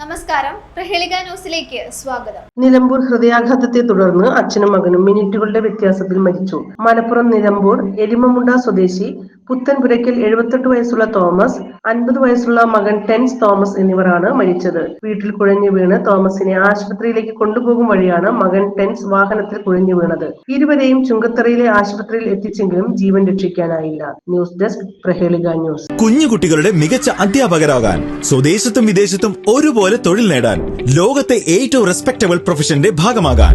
നമസ്കാരം. പ്രഹേളിക ന്യൂസിലേക്ക് സ്വാഗതം. നിലമ്പൂർ ഹൃദയാഘാതത്തെ തുടർന്ന് അച്ഛനും മകനും മിനിറ്റുകളുടെ വ്യത്യാസത്തിൽ മരിച്ചു. മലപ്പുറം നിലമ്പൂർ എരിമമുണ്ട സ്വദേശി പുത്തൻപുരയ്ക്കൽ എഴുപത്തെട്ട് വയസ്സുള്ള തോമസ് അൻപത് വയസ്സുള്ള മകൻ ടെൻസ് തോമസ് എന്നിവരാണ് മരിച്ചത്. വീട്ടിൽ കുഴഞ്ഞു വീണ് തോമസിനെ ആശുപത്രിയിലേക്ക് കൊണ്ടുപോകും വഴിയാണ് മകൻ ടെൻസ് വാഹനത്തിൽ കുഴഞ്ഞു വീണത്. ഇരുവരെയും ചുങ്കത്തറയിലെ ആശുപത്രിയിൽ എത്തിച്ചെങ്കിലും ജീവൻ രക്ഷിക്കാനായില്ല. News desk Prahelika news. കുഞ്ഞുകുട്ടികളുടെ മികച്ച അധ്യാപകരാകാൻ സ്വദേശത്തും വിദേശത്തും ഒരുപോലെ തൊഴിൽ നേടാൻ ലോകത്തെ ഏറ്റവും റെസ്പെക്ടബിൾ പ്രൊഫഷന്റെ ഭാഗമാകാൻ.